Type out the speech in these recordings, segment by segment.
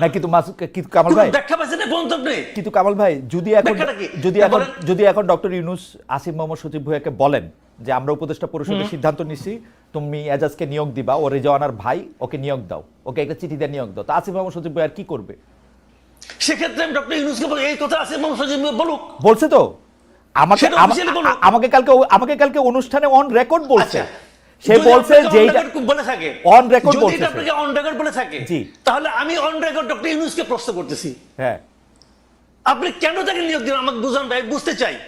না কিন্তু মাসুদ কিন্তু কামাল ভাই? ব্যাখ্যা পাচ্ছেন না বলুন তো আপনি কিন্তু কামাল ভাই যদি এখন যদি এখন যদি এখন ডক্টর ইউনুস আসিফ মোহাম্মদ সচিব ভুয়াকে বলেন যে আমরা উপদেষ্টা পরিষদের সিদ্ধান্ত নিছি তুমি এজাজকে নিয়োগ দিবা ও রেজওয়ানার ভাই ওকে নিয়োগ দাও ওকে একটা চিঠি দিয়ে নিয়োগ দাও। তা আসিফ মোহাম্মদ সচিব ভুয়া আর কি করবে? সেক্ষেত্রে আমি ডক্টর ইউনুসকে বলি এই কথা আসিফ মোহাম্মদ সজিব বলুক। বলছে তো? আমাকে। আমাকে কালকে আমাকে কালকে অনুষ্ঠানে অন রেকর্ড বলছে। আচ্ছা। সে বলছে আপনাকে যে on এইটা- record বলে থাকে record যদি বলছে এটা আপনাকে অন রেকর্ড বলে থাকে। তাহলে আমি অন রেকর্ড ডক্টর ইউনুসকে প্রশ্ন করতেছি। হ্যাঁ। আপনি কেন তাকে নিয়োগ দিলেন? আমাকে বুঝান ভাই বুঝতে চাই।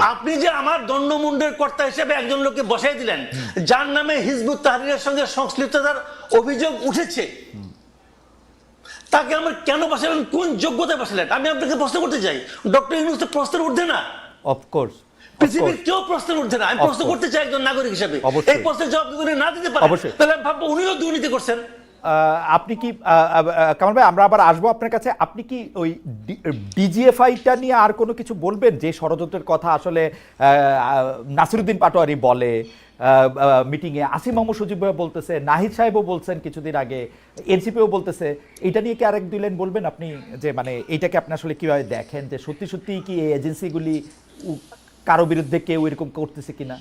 আপনি যে আমার দণ্ডমুন্ডের কর্তা হিসেবে একজন লোককে বসাই দিলেন যার নামে হিজবুত তাহরিরের সঙ্গে সংশ্লিষ্টতার অভিযোগ উঠেছে তাকে আমার কেন বসালেন? কোন যোগ্যতায় বসালেন? আমি আপনাকে প্রশ্ন করতে চাই। ডক্টর ইউনুস তো প্রশ্নের ঊর্ধ্বে না। অফকোর্স পৃথিবীর কেউ প্রশ্নের ঊর্ধ্বে না। আমি প্রশ্ন করতে চাই একজন নাগরিক হিসেবে। এই প্রশ্নের জবাব উনি না দিতে পারেন? তাহলে আমি ভাববো উনিও দুর্নীতি করছেন। আপনি কি কামাল ভাই আমরা আবার আসব আপনার কাছে। আপনি কি ওই ডিজিএফআইটা নিয়ে আর কোনো কিছু বলবেন? যে ষড়যন্ত্রের কথা আসলে নাসিরুদ্দিন পাটোয়ারি বলে মিটিংয়ে আসিম মোহাম্মদ সজিব ভাই বলতেছে নাহিদ সাহেবও বলছেন কিছুদিন আগে এনসিপিও বলতেছে। এটা নিয়ে কি আরেক দুই লাইন বলবেন আপনি? যে মানে এইটাকে আপনি আসলে কীভাবে দেখেন? যে সত্যি সত্যি কি এই এজেন্সিগুলি কারও বিরুদ্ধে কেউ এরকম করতেছে কিনা?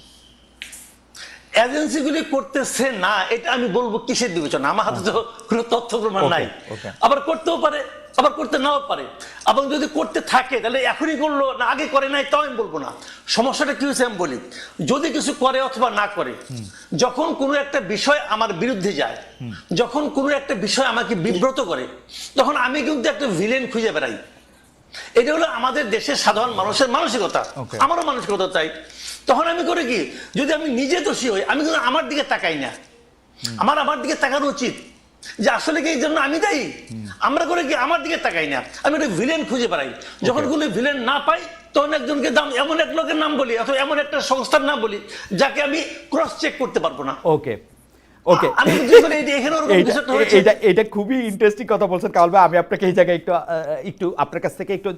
এজেন্সিগুলি করতেছে না এটা আমি বলব কিসের বিবেচনা? আমার হাতে তো কোনো তথ্য প্রমাণ নাই। আবার করতেও পারে আবার করতে নাও পারে। এবং যদি করতে থাকে তাহলে এখনই করল না আগে করে নাই তাও আমি বলব না। সমস্যাটা কি হয়েছে আমি বলি। যদি কিছু করে অথবা না করে যখন কোনো একটা বিষয় আমার বিরুদ্ধে যায় যখন কোনো একটা বিষয় আমাকে বিব্রত করে তখন আমি কিন্তু একটা ভিলেন খুঁজে বেড়াই। এটা হলো আমাদের দেশের সাধারণ মানুষের মানসিকতা। আমারও মানসিকতা তাই। তখন আমি করে কি যদি আমি নিজে দোষী হই আমি কিন্তু আমার দিকে তাকাই না। আমার আমার দিকে তাকানো উচিত যে আসলে কি এই জন্য আমি দায়ী? আমরা করে কি আমার দিকে তাকাই না। আমি একটা ভিলেন খুঁজে বেড়াই। যখন কোনো ভিলেন না পাই তখন একজনকে দাম এমন এক লোকের নাম বলি অথবা এমন একটা সংস্থার নাম বলি যাকে আমি ক্রস চেক করতে পারব না। ওকে ওকে। এটা। এটা খুবই ইন্টারেস্টিং কথা বলছেন। আমি আপনাকে এই জায়গায় একটু একটু আপনার কাছ থেকে একটু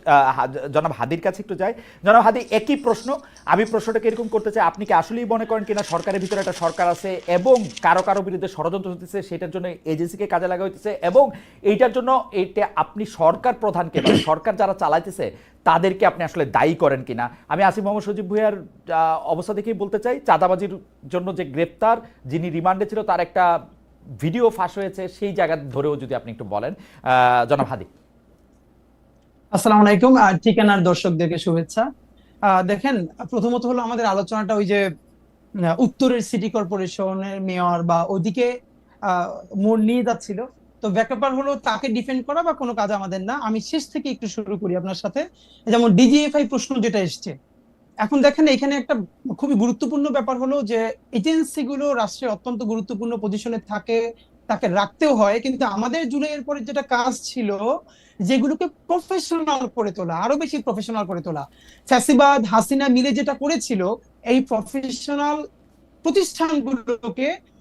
জনাব হাদির কাছে একটু যাই। জনাব হাদি একই প্রশ্ন। আমি প্রশ্নটাকে এরকম করতে চাই? আপনি কি আসলেই মনে করেন কিনা সরকারের ভিতরে একটা সরকার আছে এবং কারও কারও বিরুদ্ধে ষড়যন্ত্র হতেছে সেটার জন্য এজেন্সিকে কাজে লাগা হইতেছে এবং এইটার জন্য এটা আপনি সরকার প্রধানকে মানে সরকার যারা চালাইতেছে তাদেরকে আপনি আসলে দায়ী করেন কিনা? আমি আসিফ মোহাম্মদ সজিব ভুইয়ার অবস্থা দেখেই বলতে চাই, চাঁদাবাজির জন্য যে গ্রেপ্তার, যিনি রিমান্ডে ছিল, তার একটা ভিডিও ফাঁস হয়েছে, সেই জায়গা ধরেও যদি আপনি একটু বলেন। জনাব হাদি। আসসালামু আলাইকুম ঠিকানার দর্শকদেরকে শুভেচ্ছা। দেখেন, প্রথমত হলো আমাদের আলোচনাটা ওই যে, উত্তরের সিটি কর্পোরেশনের মেয়র বা ওদিকে মোড় নিয়ে যাচ্ছিল। তো ব্যাপার হলো তাকে ডিফেন্ড করা বা কোনো কাজ আমাদের না। আমি শেষ থেকে একটু শুরু করি আপনার সাথে। যেমন ডিজিএফআই প্রশ্ন যেটা এসছে। এখন দেখেন, এখানে একটা খুবই গুরুত্বপূর্ণ ব্যাপার হলো যে এজেন্সিগুলো রাষ্ট্রের অত্যন্ত গুরুত্বপূর্ণ পজিশনে থাকে, তাকে রাখতেও হয়। কিন্তু আমাদের জুলাইয়ের পরে যেটা কাজ ছিল, যেগুলোকে প্রফেশনাল করে তোলা, আরও বেশি প্রফেশনাল করে তোলা। ফ্যাসিবাদ, হাসিনা মিলে যেটা করেছিল, এই প্রফেশনাল প্রতিষ্ঠানগুলোকে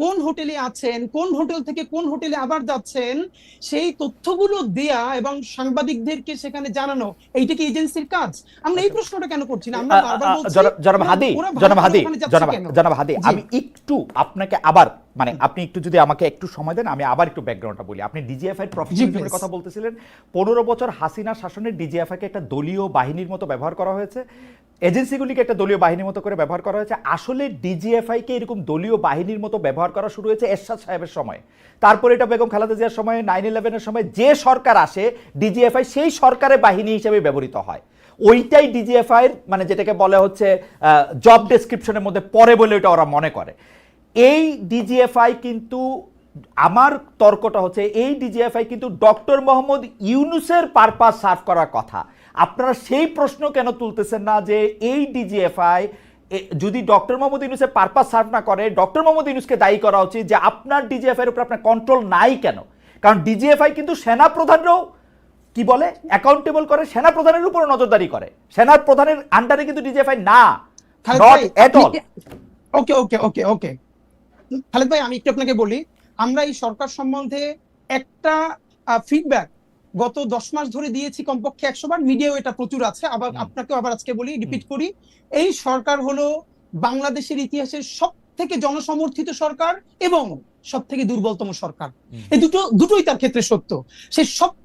কোন হোটেলে আছেন কোন হোটেল থেকে কোন হোটেলে আবার যাচ্ছেন সেই তথ্যগুলো দেয়া এবং সাংবাদিকদেরকে সেখানে জানানো এইটা কি এজেন্সির কাজ? আমরা এই প্রশ্নটা কেন করছি না? আমরা বারবার বলছি জনাব- হাদি জনাব হাদি জনাব হাদি আমি একটু আপনাকে আবার মানে আপনি একটু যদি আমাকে একটু সময় দেন আমি আবার একটু ব্যাকগ্রাউন্ডটা বলি। আপনি ডিজিএফআই প্রফেশনালিজমের please. কথা বলতেছিলেন পনেরো বছর হাসিনা শাসনের ডিজিএফআইকে একটা দলীয় বাহিনীর মতো ব্যবহার করা হয়েছে। এজেন্সিগুলিকে একটা দলীয় বাহিনীর মতো করে ব্যবহার করা হয়েছে। আসলে ডিজিএফআইকে এরকম দলীয় বাহিনীর মতো ব্যবহার করা শুরু হয়েছে এরশাদ সাহেবের সময়। তারপরে এটা বেগম খালেদা জিয়ার সময় নাইন ইলেভেনের সময় যে সরকার আসে, ডিজিএফআই সেই সরকারের বাহিনী হিসেবে ব্যবহৃত হয়। ওইটাই ডিজিএফআই এর মানে যেটাকে বলা হচ্ছে জব ডেসক্রিপশনের মধ্যে পড়ে বলে ওটা ওরা মনে করে। এই ডিজিএফআই কিন্তু, আমার তর্কটা হচ্ছে, এই ডিজিএফআই কিন্তু ডক্টর মোহাম্মদ ইউনুসের পারপাস সার্ভ করার কথা। আপনারা সেই প্রশ্ন কেন তুলতেছেন না যে এই ডিজিএফআই যদি ডক্টর মোহাম্মদ ইউনুসের পারপাস সার্ভ না করে ডক্টর মোহাম্মদ ইউনুসকে দায়ী করা উচিত যে আপনার ডিজিএফআই এর উপর আপনার কন্ট্রোল নাই কেন? কারণ ডিজিএফআই কিন্তু সেনা প্রধানরাও কি বলে অ্যাকাউন্টেবল করে সেনা প্রধানের উপর নজরদারি করে। সেনা প্রধানের আন্ডারে কিন্তু ডিজিএফআই না নট ভাই, এট all okay okay okay okay Khaled ভাই আমি একটু আপনাকে বলি আমরা এই সরকার সম্বন্ধে একটা ফিডব্যাক গত দশ মাস ধরে দিয়েছি কমপক্ষে একশো বার মিডিয়াও এটা প্রচুর আছে। আবার। আপনাকেও আবার আজকে বলি রিপিট করি। এই সরকার হলো বাংলাদেশের ইতিহাসের সব থেকে জনসমর্থিত সরকার এবং সব থেকে দুর্বলতম সরকার। এই দুটো দুটোই তার ক্ষেত্রে সত্য। সে সব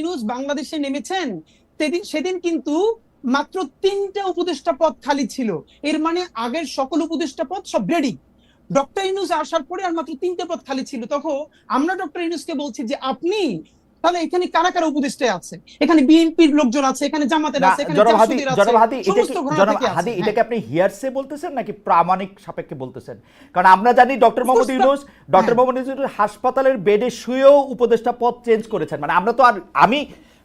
ইনুস বাংলাদেশে নেমেছেন, সেদিন সেদিন কিন্তু মাত্র তিনটা উপদেষ্টা পদ খালি ছিল। এর মানে আগের সকল উপদেষ্টা পদ সব রেডি ডক্টর ইনুস আসার পরে আর মাত্র তিনটে পদ খালি ছিল। তখন আমরা ডক্টর ইনুসকে বলছি যে, আপনি তাহলে এখানে কারা কারা আছে এখানে বিএনপির লোকজন আছে এখানে জামাতের আছে এখানে আছে, জনাব হাদি সমস্ত কি থেকে হাদি হ্যাঁ। এটাকে আপনি হিয়ারসে বলতেছেন নাকি প্রামাণিক সাপেক্ষে বলতেছেন কারণ আমরা জানি ডক্টর মোহাম্মদ ইউনূস ডক্টর হ্যাঁ। মোহাম্মদ ইউনূস হাসপাতালের বেডে শুয়েও উপদেষ্টা পদ চেঞ্জ করেছেন মানে আমরা তো আর আমি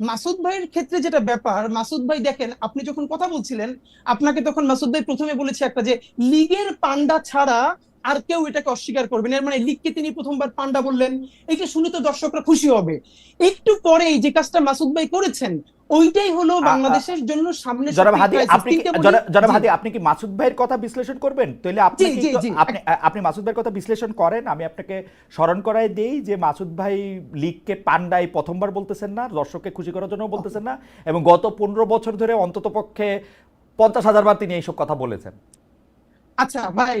মাসুদ ভাইয়ের ক্ষেত্রে যেটা ব্যাপার, মাসুদ ভাই দেখেন, আপনি যখন কথা বলছিলেন, আপনাকে তখন মাসুদ ভাই প্রথমে বলেছে একটা যে, লিগের পান্ডা ছাড়া আর কেউ এটাকে অস্বীকার করবেন এর মানে লিগকে তিনি প্রথমবার পান্ডা বললেন। এটা শুনে তো দর্শকরা খুশি হবে। একটু পরেই যে কাজটা মাসুদ ভাই করেছেন ওইটাই হলো বাংলাদেশের জন্য সামনে জনাব হাদি আপনি জনাব- হাদি আপনি কি মাসুদ ভাইয়ের কথা বিশ্লেষণ করবেন? তাহলে আপনি আপনি আপনি মাসুদ ভাইয়ের কথা বিশ্লেষণ করেন? আমি আপনাকে স্মরণ করায় দেই যে মাসুদ ভাই লিগকে পান্ডাই প্রথমবার বলতেছেন না দর্শককে খুশি করার জন্য বলতেছেন না এবং গত পনেরো বছর ধরে অন্তত পক্ষে পঞ্চাশ হাজার বার তিনি এইসব কথা বলেছেন। আচ্ছা ভাই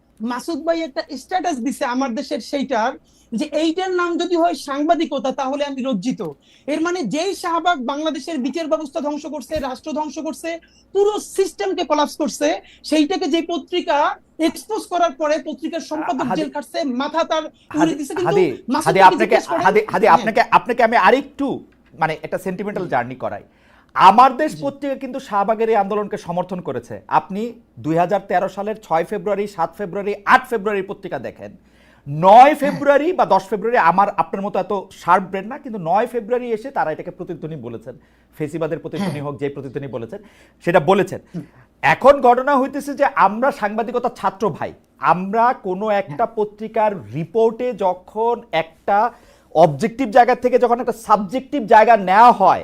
মাসুদ ভাই একটা স্ট্যাটাস দিছে আমার দেশের সেইটার যে এইটার নাম যদি হয় সাংবাদিকতা তাহলে আমি লজ্জিত। এর মানে যেই শাহবাগ বাংলাদেশের বিচার ব্যবস্থা ধ্বংস করছে রাষ্ট্র ধ্বংস করছে পুরো সিস্টেমকে কলাপস করছে সেইটাকে যে পত্রিকা এক্সপোজ করার পরে পত্রিকার সম্পাদক জেল খাটছে মাথা তার উড়ে দিছে কিন্তু হাদি আপনাকে হাদি হ্যাঁ। আপনাকে আপনাকে আমি আরেকটু মানে একটা সেন্টিমেন্টাল জার্নি করাই। আমার দেশ পত্রিকা কিন্তু শাহবাগের এই আন্দোলনকে সমর্থন করেছে। আপনি দুই হাজার তেরো সালের ছয় ফেব্রুয়ারি সাত ফেব্রুয়ারি আট ফেব্রুয়ারি পত্রিকা দেখেন। নয় ফেব্রুয়ারি বা দশ ফেব্রুয়ারি আমার আপনার মতো এত শার্প ব্রেন না কিন্তু নয় ফেব্রুয়ারি এসে তারা এটাকে প্রতিধ্বনি বলেছেন। ফেসিবাদের প্রতিধ্বনি হোক যে প্রতিধ্বনি বলেছেন সেটা বলেছেন। এখন ঘটনা হইতেছে যে আমরা সাংবাদিকতা ছাত্র ভাই আমরা কোনো একটা পত্রিকার রিপোর্টে যখন একটা অবজেক্টিভ জায়গা থেকে যখন একটা সাবজেক্টিভ জায়গা নেওয়া হয়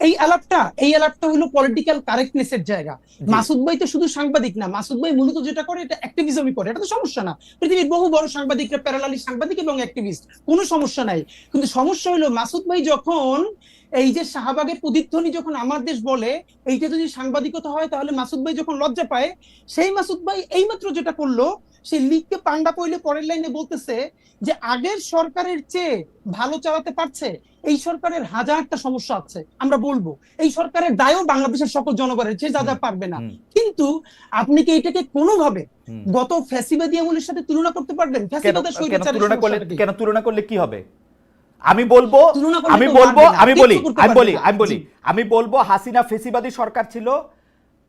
এই আলাপটা এই আলাপটা হলো পলিটিক্যাল কারেক্টনেসের জায়গা। মাসুদ ভাই তো শুধু সাংবাদিক না মাসুদ ভাই মূলত যেটা করে এটা অ্যাক্টিভিজমই করে। এটা তো সমস্যা না। পৃথিবীর বহু বড় সাংবাদিকরা প্যারালালি সাংবাদিক এবং অ্যাক্টিভিস্ট কোনো সমস্যা নাই। কিন্তু সমস্যা হলো মাসুদ ভাই যখন এই যে শাহবাগের প্রতিধ্বনি যখন আমার দেশ বলে এইটা যদি সাংবাদিকতা হয় তাহলে মাসুদ ভাই যখন লজ্জা পায় সেই মাসুদ ভাই এইমাত্র যেটা করল সে লিগকে পান্ডা পইলে পরের লাইনে বলতেছে যে আগের সরকারের চেয়ে ভালো চালাতে পারছে। এই সরকারের হাজারটা সমস্যা আছে আমরা বলব। এই সরকারের দায়ও বাংলাদেশের সকল জনগণের যে যা যা পারবে না। কিন্তু আপনি কি এটাকে কোনোভাবে গত ফ্যাসিবাদী আমলের সাথে তুলনা করতে পারবেন? তুলনা করলে? কেন তুলনা করলে কি হবে? আমি বলব আমি বলব আমি বলি আমি বলি আমি বলি। আমি বলব হাসিনা ফেসিবাদী সরকার ছিল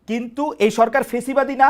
কিন্তু এই সরকার ফেসিবাদী না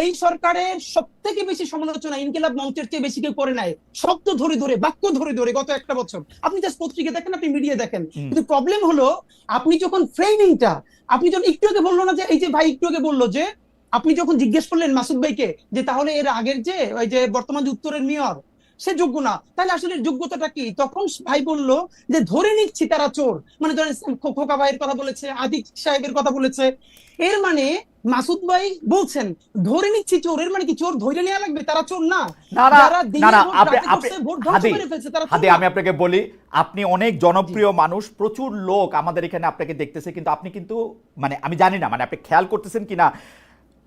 এই সরকারের সব থেকে বেশি সমালোচনা ইনকিলাব মঞ্চের চেয়ে বেশি কেউ করে নাই। শব্দ ধরে ধরে বাক্য ধরে ধরে গত একটা বছর। আপনি জাস্ট পত্রিকা দেখেন আপনি মিডিয়া দেখেন। কিন্তু প্রবলেম হলো আপনি যখন ফ্রেমিংটা আপনি যখন একটু আগে বলল না যে এই যে ভাই একটু আগে বলল যে আপনি যখন জিজ্ঞেস করলেন মাসুদ ভাইকে যে তাহলে এর আগের যে ওই যে বর্তমান যে উত্তরের মেয়র সে যোগ্য না। তাহলে আসলে যোগ্যতাটা কি? তখন ভাই বলল যে ধরে নিচ্ছি তারা চোর। মানে ধরেন খোকা ভাইয়ের কথা বলেছে আদিক সাহেবের কথা বলেছে। এর মানে মাসুদ ভাই বলছেন ধরে নিচ্ছি চোর। এর মানে কি চোর ধরে নেওয়া লাগবে? তারা চোর না। আমি আপনাকে বলি আপনি অনেক জনপ্রিয় মানুষ প্রচুর লোক আমাদের এখানে আপনাকে দেখতেছে কিন্তু আপনি কিন্তু মানে আমি জানি না মানে আপনি খেয়াল করতেছেন কিনা?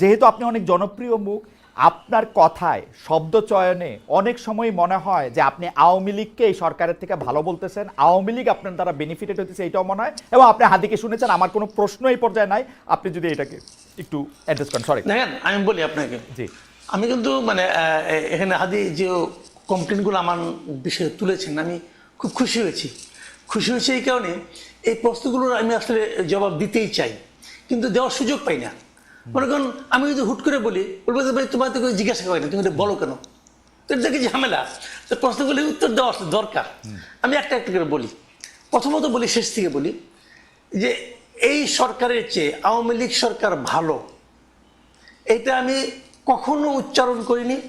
যেহেতু আপনি অনেক জনপ্রিয় মুখ আপনার কথায় শব্দ চয়নে অনেক সময় মনে হয় যে আপনি আওয়ামী লীগকে এই সরকারের থেকে ভালো বলতেছেন। আওয়ামী লীগ আপনার দ্বারা বেনিফিটেড হতেছে এইটাও মনে হয়। এবং আপনি হাদিকে শুনেছেন আমার কোনো প্রশ্ন এই পর্যায়ে নাই। আপনি যদি এটাকে একটু অ্যাড্রেস করেন সরি দেখেন আমি বলি আপনাকে। জি। আমি কিন্তু মানে এখানে হাদি যে কমপ্লেনগুলো আমার বিষয়ে তুলেছেন আমি খুব খুশি হয়েছি। খুশি হয়েছি এই কারণে এই প্রশ্নগুলোর আমি আসলে জবাব দিতেই চাই। কিন্তু দেওয়ার সুযোগ পাই না। মনে করুন আমি যদি হুট করে বলি বলব ভাই তোমার তো কেউ জিজ্ঞাসা করে না তুমি এটা বলো কেন? তো এটা কি ঝামেলা। তো প্রশ্নগুলি উত্তর দেওয়া দরকার। আমি একটা একটা করে বলি। প্রথমত বলি শেষ থেকে বলি যে এই সরকারের চেয়ে আওয়ামী লীগ সরকার ভালো। এটা আমি কখনো উচ্চারণ করিনি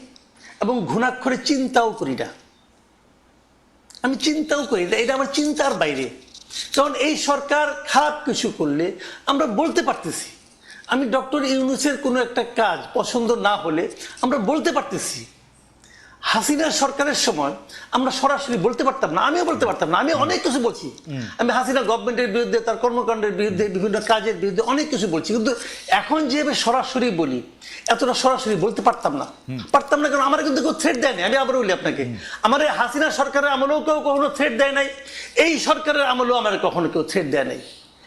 এবং ঘুণাক্ষরে চিন্তাও করি না। আমি চিন্তাও করি না এটা আমার চিন্তার বাইরে। কারণ এই সরকার খারাপ কিছু করলে আমরা বলতে পারতেছি। আমি ডক্টর ইউনুসের কোনো একটা কাজ পছন্দ না হলে আমরা বলতে পারতেছি। হাসিনা সরকারের সময় আমরা সরাসরি বলতে পারতাম না আমিও বলতে পারতাম না আমি অনেক কিছু বলছি। আমি হাসিনা গভর্নমেন্টের বিরুদ্ধে তার কর্মকাণ্ডের বিরুদ্ধে বিভিন্ন কাজের বিরুদ্ধে অনেক কিছু বলছি। কিন্তু এখন যেভাবে সরাসরি বলি এতটা সরাসরি বলতে পারতাম না। পারতাম না কারণ আমার কিন্তু কেউ থ্রেট দেয়নি আমি আবার বলি আপনাকে। আমার এই হাসিনা সরকারের আমলেও কেউ কখনো থ্রেট দেয় নাই এই সরকারের আমলেও আমার কখনো কেউ থ্রেট দেয় নাই।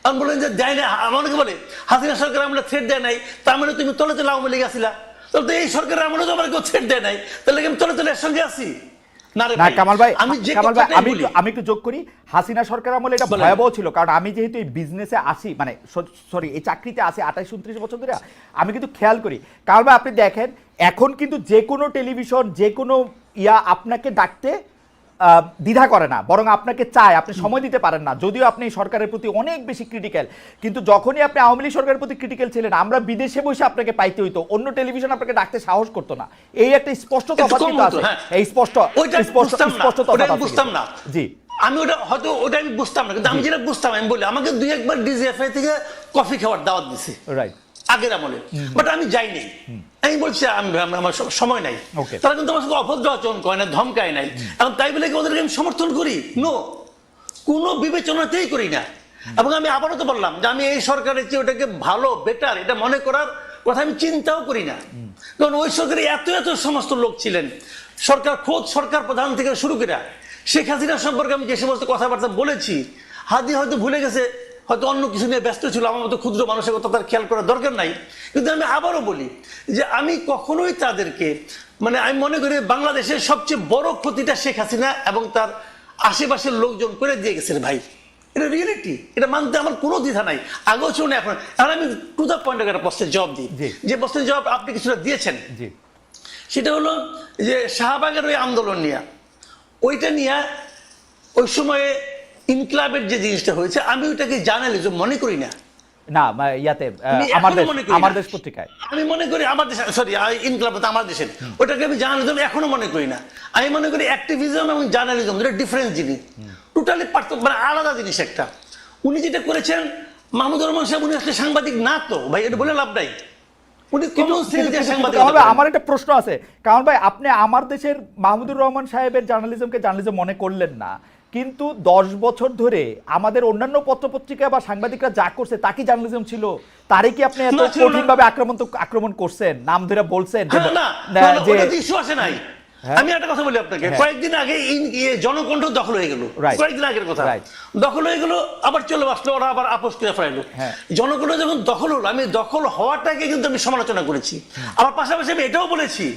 আমি বলেন যে দেয় না আমাকে বলে হাসিনা সরকার আমলে থ্রেট দেয় নাই তার মানে তুমি তলে তলে আওয়ামী লীগ আসিলা তাহলে তো এই সরকারের আমলে তো আমার কেউ থ্রেট দেয় নাই তাহলে আমি তলে তলে না কামাল ভাই আমি কামাল ভাই আমি একটু আমি একটু যোগ করি। হাসিনা সরকার আমলে এটা ভয়াবহ ছিল কারণ আমি যেহেতু এই বিজনেসে আসি মানে সরি এই চাকরিতে আসি আঠাইশ উনত্রিশ বছর ধরে আমি কিন্তু খেয়াল করি। কারণ ভাই আপনি দেখেন এখন কিন্তু যে কোনো টেলিভিশন যে কোনো ইয়া আপনাকে ডাকতে দ্বিধা করে না বরং আপনাকে চায় আপনি সময় দিতে পারেন না। যদিও আপনি সরকারের প্রতি অনেক বেশি ক্রিটিক্যাল কিন্তু যখনই আপনি আওয়ামী লীগ সরকারের প্রতি ক্রিটিক্যাল ছিলেন আমরা বিদেশে বসে আপনাকে পাইতে হইতো অন্য টেলিভিশন আপনাকে ডাকতে সাহস করতো না। এই একটা স্পষ্ট তফাৎ কিন্তু আছে। হ্যাঁ। এই স্পষ্ট স্পষ্ট স্পষ্ট তফাৎ বুঝতাম না। জি। আমি ওটা হয়তো ওটা আমি বুঝতাম না কিন্তু আমি যেটা বুঝতাম আমি বলি আমাকে দুই একবার ডিজিএফআই থেকে কফি খাওয়ার দাওয়াত দিছে। রাইট আগের আমলে। বাট আমি যাইনি। আমি বলছি আমি আমি- আমার সময় নাই. তারা কিন্তু আমার সঙ্গে অভদ্র আচরণ করে না ধমকায় নাই। এখন তাই বলে কি ওদেরকে আমি সমর্থন করি? নো কোনো বিবেচনাতেই করি না। এবং আমি আবারও তো বললাম যে আমি এই সরকারের চেয়ে ওটাকে ভালো বেটার এটা মনে করার কথা আমি চিন্তাও করি না। কারণ ওই সরকারে এত এত সমস্ত লোক ছিলেন। সরকার খোদ সরকার প্রধান থেকে শুরু করে শেখ হাসিনা সম্পর্কে আমি যে সমস্ত কথাবার্তা বলেছি হাদি হয়তো ভুলে গেছে হয়তো অন্য কিছু নিয়ে ব্যস্ত ছিল আমার মতো ক্ষুদ্র মানুষের কথা তার খেয়াল করার দরকার নাই। কিন্তু আমি আবারও বলি যে আমি কখনোই তাদেরকে মানে আমি মনে করি বাংলাদেশের সবচেয়ে বড় ক্ষতিটা শেখ হাসিনা এবং তার আশেপাশের লোকজন করে দিয়ে গেছেন ভাই। এটা রিয়েলিটি এটা মানতে আমার কোনো দ্বিধা নাই। আগেও ছিল না এখন এখন আমি টু দ্য পয়েন্ট একটা প্রশ্নের জবাব দিই। যে প্রশ্নের জবাব আপনি কিছুটা দিয়েছেন। সেটা হলো যে শাহবাগের ওই আন্দোলন নিয়ে ওইটা নিয়ে ওই সময়ে ইনক্লাবের যে জিনিসটা হয়েছে আমি ওইটাকে জার্নালিজম মনে করি না। না ইয়াতে আমার দেশ মনে পত্রিকায়। আমি মনে করি আমার দেশ সরি ইনক্লাব আমার দেশের ওটাকে আমি জার্নালিজম এখনও মনে করি না। আমি মনে করি অ্যাক্টিভিজম এবং জার্নালিজম দুটো ডিফারেন্স জিনিস। টোটালি পার্থক্য মানে আলাদা জিনিস একটা। উনি যেটা করেছেন মাহমুদুর রহমান সাহেব উনি আসলে সাংবাদিক না তো। ভাই এটা বলে লাভ নাই। আমার একটা প্রশ্ন আছে। কারণ ভাই আপনি আমার দেশের মাহমুদুর রহমান সাহেবের জার্নালিজমকে জার্নালিজম মনে করলেন না। কিন্তু দশ বছর ধরে আমাদের অন্যান্য পত্রপত্রিকা বা সাংবাদিকরা যা করছে তা কি জার্নালিজম ছিল? তারই কি আপনি এত কঠিন ভাবে আক্রমণ আক্রমণ করছেন নাম ধরে বলছেন যে- হ্যাঁ, ইস্যু আসে নাই। হ্যাঁ। আমি একটা কথা বলি আপনাকে। হ্যাঁ। কয়েকদিন আগে ইয়ে জনকণ্ঠ দখল হয়ে গেল। কয়েকদিন আগের কথা. দখল হয়ে গেল আবার চলে আসলো ওরা আবার আপোষ করে ফেলাইলো। জনকণ্ঠ যখন দখল হলো আমি দখল হওয়াটাকে কিন্তু আমি সমালোচনা করেছি। আবার পাশাপাশি আমি এটাও বলেছি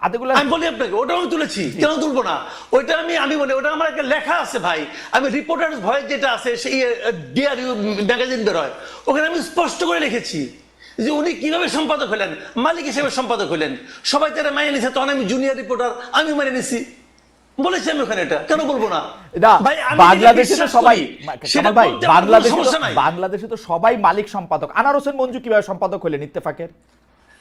আমি বলি আপনাকে ওটাও আমি তুলেছি। কেন তুলবো না? ওইটা আমি আমি বলি ওটা আমার একটা লেখা আছে ভাই। আমি ভয়েস যেটা আছে সেই ডিআর ম্যাগাজিন ওখানে আমি স্পষ্ট করে লিখেছি যে উনি কীভাবে সম্পাদক হলেন মালিক হিসেবে সম্পাদক হলেন। সবাই তারা নিছে তখন আমি জুনিয়র রিপোর্টার আমি মানে নিছি। বলেছি আমি ওখানে এটা কেন বলব না? বাংলাদেশে তো সবাই ভাই বাংলাদেশে। বাংলাদেশে তো সবাই মালিক সম্পাদক। আনার হোসেন মঞ্জু কীভাবে সম্পাদক হলেন ইত্তেফাকের?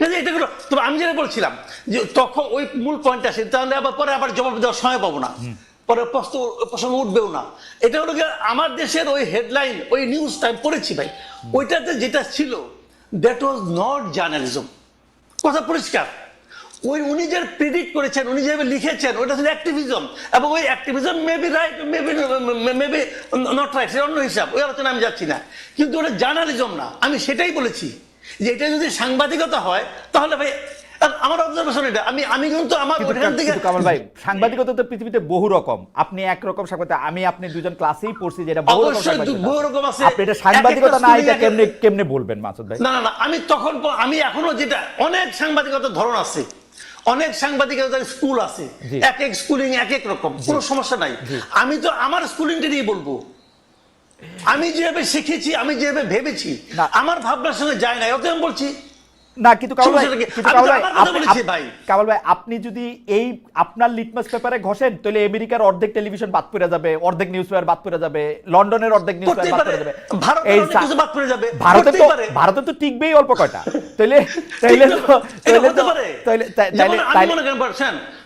এটা হলো তবে আমি যেটা বলছিলাম যে তখন ওই মূল পয়েন্ট আসে তাহলে আবার পরে আবার জবাব দেওয়ার সময় পাবো না। পরে প্রশ্ন প্রসঙ্গ উঠবেও না। এটা হলো আমার দেশের ওই হেডলাইন ওই নিউজটা আমি পড়েছি ভাই। ওইটাতে যেটা ছিল দ্যাট ওয়াজ নট জার্নালিজম কথা পরিষ্কার। ওই উনি যে প্রিডিক্ট করেছেন উনি যেভাবে লিখেছেন ওটা ছিল অ্যাক্টিভিজম এবং ওই activism maybe right maybe maybe not right সেটা অন্য হিসাব। ওই আলোচনা আমি যাচ্ছি না। কিন্তু ওটা জার্নালিজম না। আমি সেটাই বলেছি। যে এটা যদি সাংবাদিকতা হয় তাহলে ভাই আমার অবজারভেশন এটা। আমি আমি কিন্তু আমার ওখান থেকে কামাল ভাই সাংবাদিকতা তো পৃথিবীতে বহু রকম। আপনি একরকম সাংবাদিক আমি আপনি দুজন ক্লাসেই পড়ছি যেটা বহু রকম বহু রকম আছে। আপনি এটা সাংবাদিকতা না এটা কেমনে কেমনে বলবেন মাসুদ ভাই? না না না আমি তখন আমি এখনও যেটা অনেক সাংবাদিকতার ধরন আছে। অনেক সাংবাদিকতার স্কুল আছে। এক এক স্কুলিং এক এক রকম কোনো সমস্যা নাই। আমি তো আমার স্কুলিংটা নিয়ে বলব। আমি যেভাবে শিখেছি আমি যেভাবে ভেবেছি আমার ভাবনার সঙ্গে যায় না অত আমি বলছি না কিন্তু কামাল ভাই কিন্তু ভাই আপনি-। কামাল ভাই। যদি এই আপনার লিটমাস পেপারে ঘষেন তাহলে আমেরিকার অর্ধেক টেলিভিশন বাদ পড়ে যাবে অর্ধেক নিউজ পেপার বাদ পড়ে যাবে লন্ডনের অর্ধেক নিউজ পেপার বাদ পড়ে যাবে। এই বাদ পড়ে যাবে। ভারতে তো ভারতে তো টিকবেই অল্প কয়টা। তাইলে তাইলে তো এটা তাইলে